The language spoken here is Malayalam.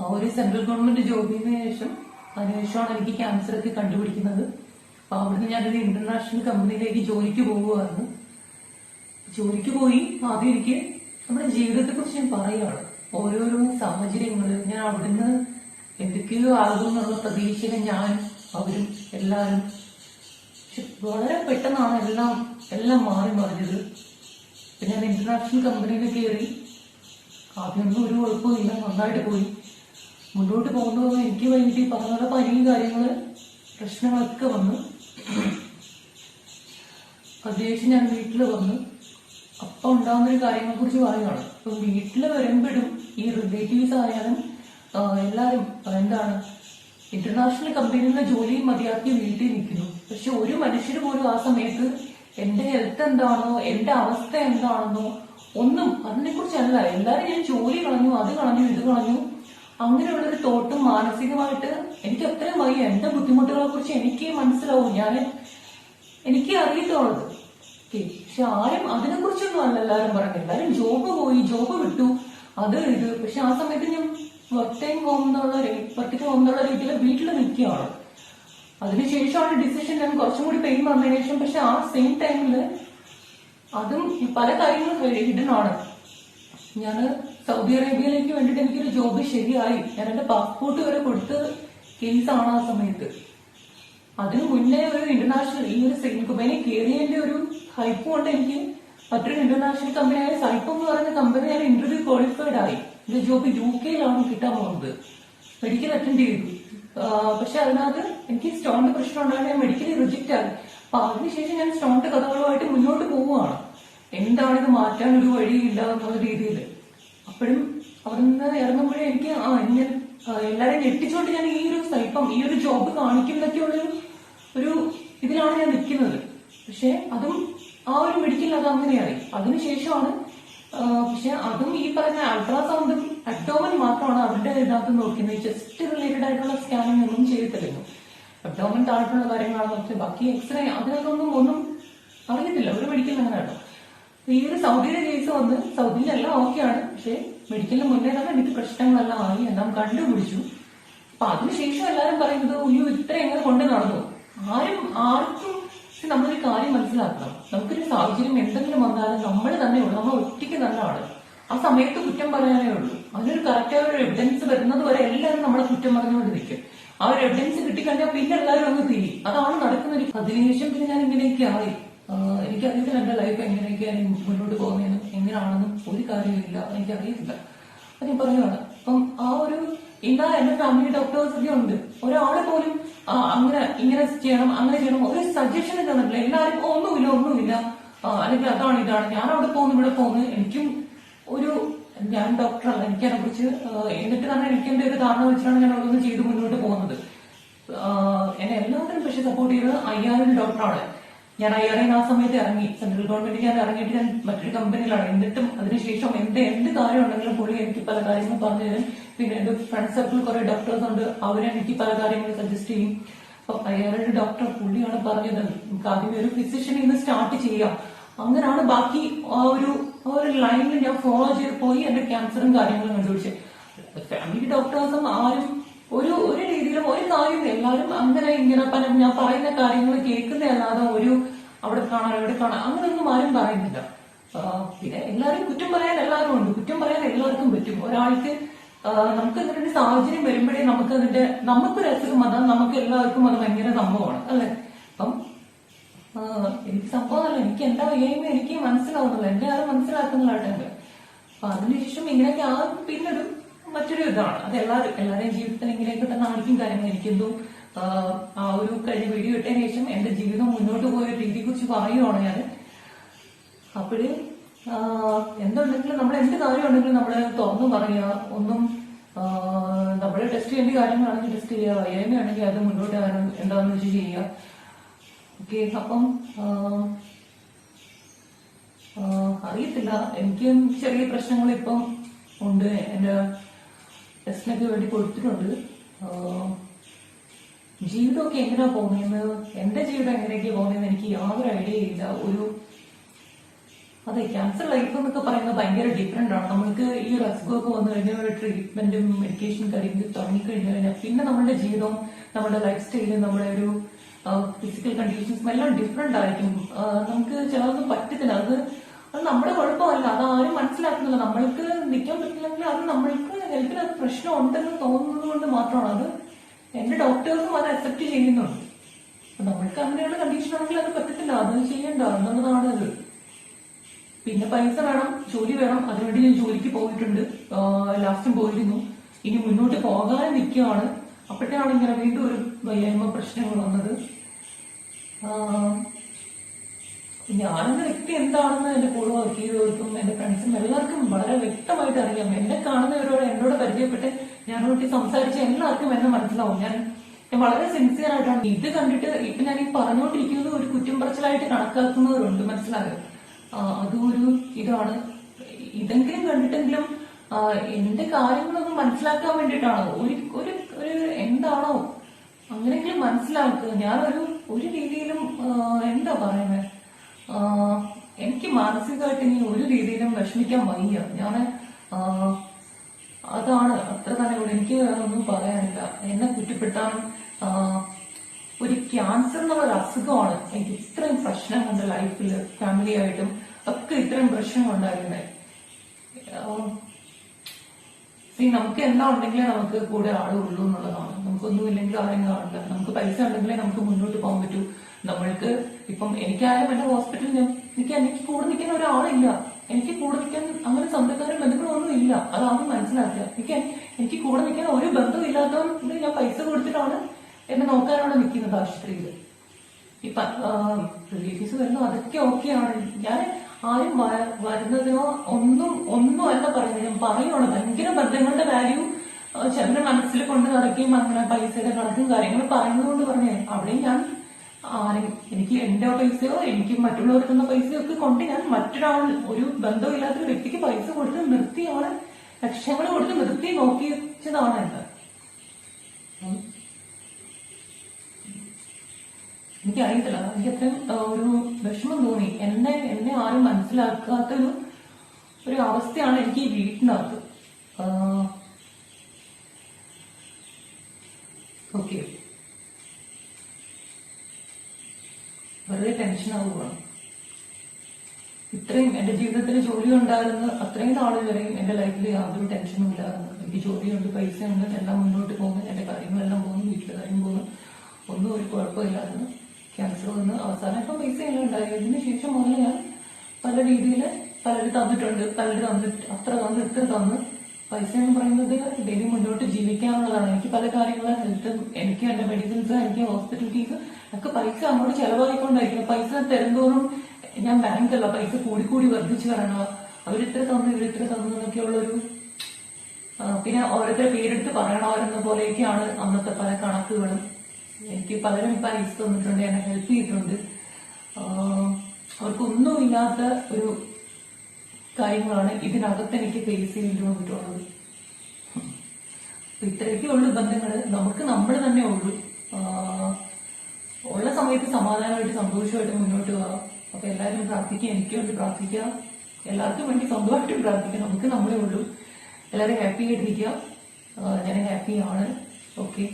ആ ഒരു സെൻട്രൽ ഗവൺമെന്റ് ജോബിന് ശേഷം അതിനുശേഷമാണ് എനിക്ക് ക്യാൻസർ ഒക്കെ കണ്ടുപിടിക്കുന്നത്. അപ്പൊ അവിടുന്ന് ഞാനൊരു ഇന്റർനാഷണൽ കമ്പനിയിലേക്ക് ജോലിക്ക് പോകുമായിരുന്നു ജോലിക്ക് പോയി ആദ്യം എനിക്ക് നമ്മുടെ ജീവിതത്തെ കുറിച്ച് ഞാൻ പറയുകയാണ്. ഓരോരോ സാഹചര്യങ്ങൾ ഞാൻ അവിടുന്ന് എന്തൊക്കെയോ ആകും എന്നുള്ള പ്രതീക്ഷയിൽ ഞാൻ അവരും എല്ലാവരും പക്ഷെ വളരെ പെട്ടെന്നാണ് എല്ലാം എല്ലാം മാറി മറിഞ്ഞത്. ഞാൻ ഇന്റർനാഷണൽ കമ്പനിയിൽ കയറി. ആദ്യമൊന്നും ഒരു കുഴപ്പമില്ല നന്നായിട്ട് പോയി. മുന്നോട്ട് പോകുന്നതെന്ന് എനിക്ക് വേണ്ടി പറഞ്ഞ പോലെ പനി കാര്യങ്ങൾ പ്രശ്നങ്ങളൊക്കെ വന്നു. പ്രത്യേകിച്ച് ഞാൻ വീട്ടിൽ വന്ന്. അപ്പൊ ഉണ്ടാകുന്ന ഒരു കാര്യങ്ങളെ കുറിച്ച് പറയുകയാണ് ഇപ്പം വീട്ടിൽ വരുമ്പോഴും ഈ റിലേറ്റീവ്സ് ആയാലും എല്ലാവരും എന്താണ് ഇന്റർനാഷണൽ കമ്പനിയിലെ ജോലി മതിയാക്കി വീട്ടിൽ നിൽക്കുന്നു. പക്ഷെ ഒരു മനുഷ്യർ പോലും ആ സമയത്ത് എന്റെ ഹെൽത്ത് എന്താണോ എന്റെ അവസ്ഥ എന്താണെന്നോ ഒന്നും അതിനെ എല്ലാവരും ഞാൻ ജോലി കളഞ്ഞു അത് കളഞ്ഞു ഇത് കളഞ്ഞു. അങ്ങനെയുള്ളൊരു തോട്ടും മാനസികമായിട്ട് എനിക്ക് അത്രയും വയ്യ എന്റെ ബുദ്ധിമുട്ടുകളെ കുറിച്ച് എനിക്ക് മനസ്സിലാവും. ഞാൻ എനിക്ക് അറിയത്തുള്ളത്. പക്ഷെ ആരും അതിനെ കുറിച്ചൊന്നും അല്ല എല്ലാരും പറഞ്ഞത് എല്ലാരും ജോബ് പോയി ജോബ് വിട്ടു. അത് ഇത് പക്ഷെ ആ സമയത്ത് ഞാൻ വർക്ക് ടൈം ഹോം എന്നുള്ള എന്നുള്ള രീതിയിൽ വീട്ടിൽ നിൽക്കുകയാണ്. അതിനുശേഷമാണ് ഡിസിഷൻ ഞാൻ കുറച്ചും കൂടി പെയിൻ വന്നതിന് ശേഷം. പക്ഷെ ആ സെയിം ടൈമിൽ അതും പല കാര്യങ്ങളും ഹിഡൻ ആണ്. ഞാൻ സൗദി അറേബ്യയിലേക്ക് വേണ്ടിയിട്ട് എനിക്കൊരു ജോബ് ശരിയായി. ഞാൻ എന്റെ പാസ്പോർട്ട് വരെ കൊടുത്ത് കേസാണ് ആ സമയത്ത്. അതിനു മുന്നേ ഒരു ഇന്റർനാഷണൽ ഈ ഒരു സെയിം കമ്പനി കയറിയതിന്റെ ഒരു ഹൈപ്പ് കൊണ്ട് എനിക്ക് മറ്റൊരു ഇന്റർനാഷണൽ കമ്പനിയായ സൈപ്പ് എന്ന് പറഞ്ഞ കമ്പനി ഞാൻ ഇന്റർവ്യൂ ക്വാളിഫൈഡ് ആയി. എന്റെ ജോബ് യു കെയിലാണ് കിട്ടാൻ പോകുന്നത്. മെഡിക്കൽ അറ്റൻഡ് ചെയ്തു. പക്ഷെ അതിനകത്ത് എനിക്ക് സ്റ്റോണിന്റെ പ്രശ്നം ഉണ്ടായത് ഞാൻ മെഡിക്കലി റിജക്റ്റ് ആയി. അപ്പൊ അതിനുശേഷം ഞാൻ സ്റ്റോണിന്റെ കഥകളുമായിട്ട് മുന്നോട്ട് പോവുകയാണ്. എന്താണ് ഇത് മാറ്റാൻ ഒരു വഴിയില്ല എന്നുള്ള രീതിയിൽ? അപ്പോഴും അവിടുന്ന് ഇറങ്ങുമ്പോഴേ എനിക്ക് ആ ഞാൻ എല്ലാരെയും ഞെട്ടിച്ചുകൊണ്ട് ഞാൻ ഈ ഒരു സൈപ്പം ഈ ഒരു ജോബ് കാണിക്കുന്നൊക്കെയുള്ളൊരു ഒരു ഇതിലാണ് ഞാൻ നിൽക്കുന്നത്. പക്ഷെ അതും ആ ഒരു മെഡിക്കൽ അത് അങ്ങനെയായി. അതിനുശേഷമാണ് പക്ഷെ അതും ഈ പറഞ്ഞ അൾട്രാസൗണ്ടും അബ്ഡോമൻ മാത്രമാണ് അവരുടെ ഇതിനകത്ത് നോക്കുന്നത്. ജസ്റ്റ് റിലേറ്റഡ് ആയിട്ടുള്ള സ്കാനിങ് ഒന്നും ചെയ്തിട്ടില്ല അബ്ഡോമൻ താഴ്ത്തുള്ള കാര്യങ്ങളാണെന്ന് വെച്ചാൽ ബാക്കി എക്സ്റേ അതിനകത്തൊന്നും ഒന്നും അറിയത്തില്ല. ഒരു മെഡിക്കൽ അങ്ങനെയാണോ ഈ ഒരു സൗദിയുടെ കേസ് വന്ന് സൗദിയിലെല്ലാം ഓക്കെയാണ് പക്ഷെ മെഡിക്കലിന് മുന്നേ തന്നെ എനിക്ക് പ്രശ്നങ്ങളെല്ലാം ആയി. എല്ലാം കണ്ടുപിടിച്ചു. അപ്പൊ അതിനുശേഷം എല്ലാരും പറയുന്നത് അയ്യോ ഇത്ര എങ്ങനെ കൊണ്ട് നടന്നു? ആരും ആർക്കും നമ്മളൊരു കാര്യം മനസ്സിലാക്കണം. നമുക്കൊരു സാഹചര്യം എന്തെങ്കിലും വന്നാലും നമ്മൾ തന്നെ ഉള്ളു. നമ്മൾ ഒറ്റയ്ക്ക് തന്നെയാണ് ആ സമയത്ത് കുറ്റം പറയാനേ ഉള്ളൂ. അതിനൊരു കറക്റ്റായ ഒരു എവിഡൻസ് വരുന്നത് വരെ എല്ലാവരും നമ്മളെ കുറ്റം പറഞ്ഞുകൊണ്ട് നിൽക്കും. ആ ഒരു എവിഡൻസ് കിട്ടിക്കഴിഞ്ഞാൽ പിന്നെ എല്ലാവരും അങ്ങ് തിരി അതാണ് നടക്കുന്ന ഒരു അതിനുശേഷം പിന്നെ ഞാൻ ഇങ്ങനെയൊക്കെ ആയി. ആഹ് എനിക്കറിയത്തില്ല എന്റെ ലൈഫ് എങ്ങനെയൊക്കെയാണ് മുന്നോട്ട് പോകുന്നതെന്നും എങ്ങനെയാണെന്നും ഒരു കാര്യമില്ല എനിക്കറിയില്ല അത് ഞാൻ പറഞ്ഞതാണ്. അപ്പം ആ ഒരു ഇന്നാ എന്റെ ഫാമിലി ഡോക്ടേഴ്സ് ഒക്കെ ഉണ്ട്. ഒരാളെ പോലും അങ്ങനെ ഇങ്ങനെ ചെയ്യണം അങ്ങനെ ചെയ്യണം ഒരു സജഷൻ തന്നിട്ടില്ല. എല്ലാവരും ഒന്നുമില്ല ഒന്നുമില്ല. അല്ലെങ്കിൽ അതാണ് ഇതാണ്. ഞാൻ അവിടെ പോകുന്നു ഇവിടെ പോകുന്നു. എനിക്കും ഒരു ഞാൻ ഡോക്ടറല്ല എനിക്കതിനെ കുറിച്ച് എന്നിട്ട് തന്നെ എനിക്ക് എന്റെ ഒരു ധാരണ വെച്ചാണ് ഞാൻ ഓരോന്ന് ചെയ്ത് മുന്നോട്ട് പോകുന്നത്. എന്നെ എല്ലാവരും പക്ഷെ സപ്പോർട്ട് ചെയ്തത് അയ്യായിരം ഡോക്ടറാണ് ഞാൻ ഐ ആർ ആ സമയത്ത് ഇറങ്ങി. സെൻട്രൽ ഗവൺമെന്റ് ഞാൻ ഇറങ്ങിയിട്ട് ഞാൻ മറ്റൊരു കമ്പനിയിലാണ് എന്നിട്ടും അതിനുശേഷം എന്ത് എന്ത് കാര്യം ഉണ്ടെങ്കിലും പുള്ളി എനിക്ക് പല കാര്യങ്ങളും പറഞ്ഞു തരും. പിന്നെ എന്റെ ഫ്രണ്ട് സർക്കിൾ കുറെ ഡോക്ടേഴ്സ് ഉണ്ട്. അവരെ എനിക്ക് പല കാര്യങ്ങളും സജസ്റ്റ് ചെയ്യും. അപ്പൊ ഐ ആർ ഡോക്ടർ പുള്ളിയാണ് പറഞ്ഞത്. നമുക്ക് ആദ്യമേ ഒരു ഫിസിഷ്യനിൽ നിന്ന് സ്റ്റാർട്ട് ചെയ്യാം. അങ്ങനെയാണ് ബാക്കി ആ ഒരു ഒരു ലൈനിൽ ഞാൻ ഫോളോ ചെയ്ത് പോയി എന്റെ ക്യാൻസറും കാര്യങ്ങളും കണ്ടുപിടിച്ചത്. ഫാമിലി ഡോക്ടേഴ്സും ആരും ഒരു ഒരു രീതിയിലും ഒരു കാര്യം എല്ലാവരും അങ്ങനെ ഇങ്ങനെ ഞാൻ പറയുന്ന കാര്യങ്ങൾ കേൾക്കുന്നതല്ലാതെ ഒരു അവിടെ കാണാൻ ഇവിടെ കാണാൻ അങ്ങനെയൊന്നും ആരും പറയുന്നില്ല. പിന്നെ എല്ലാവരും കുറ്റം പറയാൻ എല്ലാവരും ഉണ്ട്. കുറ്റം പറയാൻ എല്ലാവർക്കും പറ്റും. ഒരാൾക്ക് നമുക്ക് അതിന്റെ സാഹചര്യം വരുമ്പോഴേ നമുക്ക് അതിന്റെ നമുക്കൊരു അസുഖം വന്നാൽ നമുക്ക് എല്ലാവർക്കും അത് ഭയങ്കര സംഭവമാണ് അല്ലെ? അപ്പം എനിക്ക് സംഭവമല്ല എനിക്ക് എന്താ വയ്യായ്മ എനിക്ക് മനസ്സിലാവുന്നില്ല എന്നെ ആരും മനസ്സിലാക്കുന്നില്ലാട്ടുണ്ട് അപ്പൊ അതിനുശേഷം ഇങ്ങനെയൊക്കെ ആ പിന്നൊരു മറ്റൊരു ഇതാണ്. അത് എല്ലാവരും എല്ലാവരുടെയും ജീവിതത്തിൽ ഇങ്ങനെയൊക്കെ തന്നെ ആർക്കും കാര്യങ്ങൾ എനിക്കെന്തോ ആ, ഒരു കഴിഞ്ഞ വീഡിയോ ഇട്ടതിന് ശേഷം എന്റെ ജീവിതം മുന്നോട്ട് പോയ രീതിയെ കുറിച്ച് പറയുവാണ് ഞാൻ അപ്പോഴ് എന്തുണ്ടെങ്കിലും നമ്മൾ എന്ത് കാര്യം ഉണ്ടെങ്കിലും നമ്മൾ തുറന്നു പറയുക. ഒന്നും നമ്മൾ ടെസ്റ്റ് ചെയ്യേണ്ട കാര്യങ്ങളാണെങ്കിൽ ടെസ്റ്റ് ചെയ്യുക. വയ്യായ്മയാണെങ്കിൽ അത് മുന്നോട്ട് വരാൻ എന്താണെന്ന് വെച്ച് ചെയ്യുക. ഓക്കെ അപ്പം അറിയത്തില്ല. എനിക്കും ചെറിയ പ്രശ്നങ്ങൾ ഇപ്പം ഉണ്ട്. എന്റെ ടെസ്റ്റിനൊക്കെ വേണ്ടി കൊടുത്തിട്ടുണ്ട്. ജീവിതമൊക്കെ എങ്ങനെയാ പോകുന്നതെന്ന് എന്റെ ജീവിതം എങ്ങനെയൊക്കെയാ പോകുന്നതെന്ന് എനിക്ക് യാതൊരു ഐഡിയ ഇല്ല. ഒരു അതെ ക്യാൻസർ ലൈഫ് എന്നൊക്കെ പറയുന്നത് ഭയങ്കര ഡിഫറെന്റ് ആണ്. നമ്മൾക്ക് ഈ ഒരു അസുഖമൊക്കെ വന്നു കഴിഞ്ഞാൽ ഒരു ട്രീറ്റ്മെന്റും മെഡിക്കേഷൻ കാര്യങ്ങൾ തുടങ്ങിക്കഴിഞ്ഞു കഴിഞ്ഞാൽ പിന്നെ നമ്മുടെ ജീവിതവും നമ്മുടെ ലൈഫ് സ്റ്റൈലും നമ്മുടെ ഒരു ഫിസിക്കൽ കണ്ടീഷൻസും എല്ലാം ഡിഫറെന്റ് ആയിരിക്കും. നമുക്ക് ചിലതൊന്നും പറ്റത്തില്ല. അത് അത് നമ്മുടെ കുഴപ്പമല്ല. അത് ആരും മനസ്സിലാക്കുന്നില്ല. നമ്മൾക്ക് നിൽക്കാൻ പറ്റില്ലെങ്കിൽ അത് നമ്മൾക്ക് ഹെൽത്തിന് അത് പ്രശ്നം ഉണ്ടെന്ന് തോന്നുന്നത് കൊണ്ട് മാത്രമാണ് അത് എന്റെ ഡോക്ടേഴ്സും അത് അക്സെപ്റ്റ് ചെയ്യുന്നുണ്ട്. നമ്മൾക്ക് അങ്ങനെയുള്ള കണ്ടീഷൻ ആണെങ്കിൽ അത് പറ്റത്തില്ല. അത് ചെയ്യണ്ട എന്നുള്ളതാണ് അത്. പിന്നെ പൈസ വേണം ജോലി വേണം. അതിനുവേണ്ടി ഞാൻ ജോലിക്ക് പോയിട്ടുണ്ട്. ലാസ്റ്റും പോയിരുന്നു. ഇനി മുന്നോട്ട് പോകാൻ നിൽക്കുകയാണ്. അപ്പോഴാണ് ഇങ്ങനെ വീണ്ടും ഒരു വയ്യായ്മ പ്രശ്നങ്ങൾ വന്നത്. ഞാനെന്ന വ്യക്തി എന്താണെന്ന് എന്റെ കൂടെ വർക്ക് ചെയ്തവർക്കും എന്റെ ഫ്രണ്ട്സും എല്ലാവർക്കും വളരെ വ്യക്തമായിട്ട് അറിയാം. എന്നെ കാണുന്നവരോട് എന്നോട് പരിചയപ്പെട്ട് ഞാനോട്ട് സംസാരിച്ച എല്ലാവർക്കും എന്നെ മനസ്സിലാവും. ഞാൻ ഞാൻ വളരെ സിൻസിയർ ആയിട്ടാണ്. ഇത് കണ്ടിട്ട് ഇപ്പൊ ഞാൻ ഈ പറഞ്ഞുകൊണ്ടിരിക്കുന്നത് ഒരു കുറ്റം പറച്ചിലായിട്ട് കണക്കാക്കുന്നവരുണ്ട് മനസ്സിലായോ? ആ, അതും ഒരു ഇതാണ്. ഇതെങ്കിലും കണ്ടിട്ടെങ്കിലും എന്റെ കാര്യങ്ങളൊന്നും മനസ്സിലാക്കാൻ വേണ്ടിയിട്ടാണ്? ഒരു ഒരു ഒരു എന്താണോ? അങ്ങനെങ്കിലും മനസ്സിലാക്കുക. ഞാനൊരു ഒരു രീതിയിലും എന്താ പറയുന്നത് എനിക്ക് മാനസികമായിട്ട് ഇനി ഒരു രീതിയിലും വിഷമിക്കാൻ വയ്യ. ഞാൻ അതാണ്. അത്ര തന്നെ ഇവിടെ എനിക്ക് ഒന്നും പറയാനില്ല. എന്നെ കുറ്റപ്പെടുത്താനും ഒരു ക്യാൻസർ എന്നുള്ള ഒരു അസുഖമാണ് എനിക്ക് ഇത്രയും പ്രശ്നം എന്റെ ലൈഫിൽ ഫാമിലി ആയിട്ടും ഒക്കെ ഇത്രയും സീ നമുക്ക് എന്താ ഉണ്ടെങ്കിലേ നമുക്ക് കൂടെ ആളുള്ളൂ എന്നുള്ളതാണ്. നമുക്കൊന്നും ഇല്ലെങ്കിൽ ആരെങ്കിലും കാണില്ല നമുക്ക് പൈസ ഉണ്ടെങ്കിലേ നമുക്ക് മുന്നോട്ട് പോകാൻ പറ്റൂ. നമ്മൾക്ക് ഇപ്പം എനിക്കായാലും എന്റെ ഹോസ്പിറ്റലിൽ എനിക്ക് എനിക്ക് കൂടെ നിൽക്കാൻ ഒരാളില്ല. എനിക്ക് കൂടെ നിൽക്കാൻ അങ്ങനെ സ്വന്തക്കാരും ബന്ധുക്കളൊന്നും ഇല്ല. അതാദ്യം മനസ്സിലാക്കുക. എനിക്ക് എനിക്ക് കൂടെ നിൽക്കാൻ ഒരു ബന്ധവും ഇല്ലാത്തതുകൊണ്ട് ഞാൻ പൈസ കൊടുത്തിട്ടാണ് എന്നെ നോക്കാനാണ് നിൽക്കുന്നത് ആശുപത്രിയിൽ. ഇപ്പൊ റിലേറ്റീവ്സ് വരുന്നു അതൊക്കെ ഓക്കെയാണ് ഞാൻ ആരും വരുന്നതിനോ ഒന്നും ഒന്നും അല്ല പറയുന്നത്. ഞാൻ പറയുവാണ് ഭയങ്കര ബന്ധങ്ങളുടെ വാല്യൂ ചെറിയ മനസ്സിൽ കൊണ്ട് നടക്കുകയും അങ്ങനെ പൈസയുടെ കണക്കും കാര്യങ്ങളും പറയുന്നത് പറഞ്ഞു അവിടെയും ഞാൻ എനിക്ക് എന്റെ പൈസയോ എനിക്ക് മറ്റുള്ളവർക്ക് പൈസയോ ഒക്കെ കൊണ്ട് ഞാൻ മറ്റൊരാൾ ഒരു ബന്ധമില്ലാത്ത ഒരു വ്യക്തിക്ക് പൈസ കൊടുത്ത് നിർത്തി അവളെ ലക്ഷങ്ങൾ കൊടുത്ത് നിർത്തി നോക്കി വെച്ചതാണ് എന്ത് എനിക്കറിയത്തില്ല. എനിക്ക് അത്രയും ഒരു വിഷമം തോന്നി. എന്നെ എന്നെ ആരും മനസ്സിലാക്കാത്തൊരു ഒരു അവസ്ഥയാണ് എനിക്ക് ഈ വീട്ടിനകത്ത്. ഓക്കെ വെറുതെ ടെൻഷൻ ആവുകയാണ് ഇത്രയും എന്റെ ജീവിതത്തിൽ ജോലി ഉണ്ടായിരുന്നു അത്രയും നാൾ വരെയും എന്റെ ലൈഫിൽ യാതൊരു ടെൻഷനും ഇല്ലായിരുന്നു എനിക്ക് ജോലിയുണ്ട് പൈസയുണ്ട് എല്ലാം മുന്നോട്ട് പോകുന്നു എന്റെ കാര്യങ്ങളെല്ലാം പോകുന്നു വീട്ടിലെ കാര്യം പോകുന്നു. ഒന്നും ഒരു കുഴപ്പമില്ലായിരുന്നു ക്യാൻസർ വന്ന് അവസാനം ഇപ്പം പൈസ എല്ലാം ഉണ്ടായി. ഇതിന് ശേഷം മുതൽ ഞാൻ പല രീതിയിൽ പലര് തന്നിട്ടുണ്ട്. പലര് തന്നിട്ട് അത്ര തന്ന് ഇത്ര തന്ന്. പൈസ എന്ന് പറയുന്നത് ഡെയിലി മുന്നോട്ട് ജീവിക്കാനുള്ളതാണ്. എനിക്ക് പല കാര്യങ്ങളും ഹെൽത്ത് എനിക്ക് എന്റെ മെഡിസിൻസ് എനിക്ക് ഹോസ്പിറ്റൽ ഫീസ് ഒക്കെ പൈസ അങ്ങോട്ട് ചെലവായിക്കൊണ്ടായിരിക്കും. പൈസ തരുന്തോറും ഞാൻ ബാങ്കല്ല. പൈസ കൂടി കൂടി വർദ്ധിച്ചു വരണോ. അവരിത്ര തന്നു ഇവരിത്ര തന്നു എന്നൊക്കെയുള്ളൊരു പിന്നെ ഓരോരുത്തരെ പേരെടുത്ത് പറയണവരെന്ന പോലെയൊക്കെയാണ് അന്നത്തെ പല കണക്കുകളും. എനിക്ക് പലരും പൈസ തന്നിട്ടുണ്ട് എന്നെ ഹെൽപ്പ് ചെയ്തിട്ടുണ്ട്. അവർക്കൊന്നും അവർക്കൊന്നുമില്ലാത്ത ഒരു കാര്യങ്ങളാണ്. ഇതിനകത്ത് എനിക്ക് ഫേസ് ചെയ്യേണ്ടി വന്നിട്ടുള്ളത് ഇത്രയൊക്കെ ഉള്ളു ബന്ധങ്ങൾ നമുക്ക് നമ്മൾ തന്നെ ഉള്ളു. ഉള്ള സമയത്ത് സമാധാനമായിട്ട് സന്തോഷമായിട്ട് മുന്നോട്ട് പോകാം. അപ്പൊ എല്ലാവരും പ്രാർത്ഥിക്കുക എനിക്ക് വേണ്ടി പ്രാർത്ഥിക്കുക. എല്ലാവർക്കും വേണ്ടി സ്വന്തമായിട്ട് പ്രാർത്ഥിക്കുക. നമുക്ക് നമ്മളെ ഉള്ളൂ. എല്ലാവരും ഹാപ്പി ആയിട്ടിരിക്കുക. ഞാൻ ഹാപ്പിയാണ്. ഓക്കെ.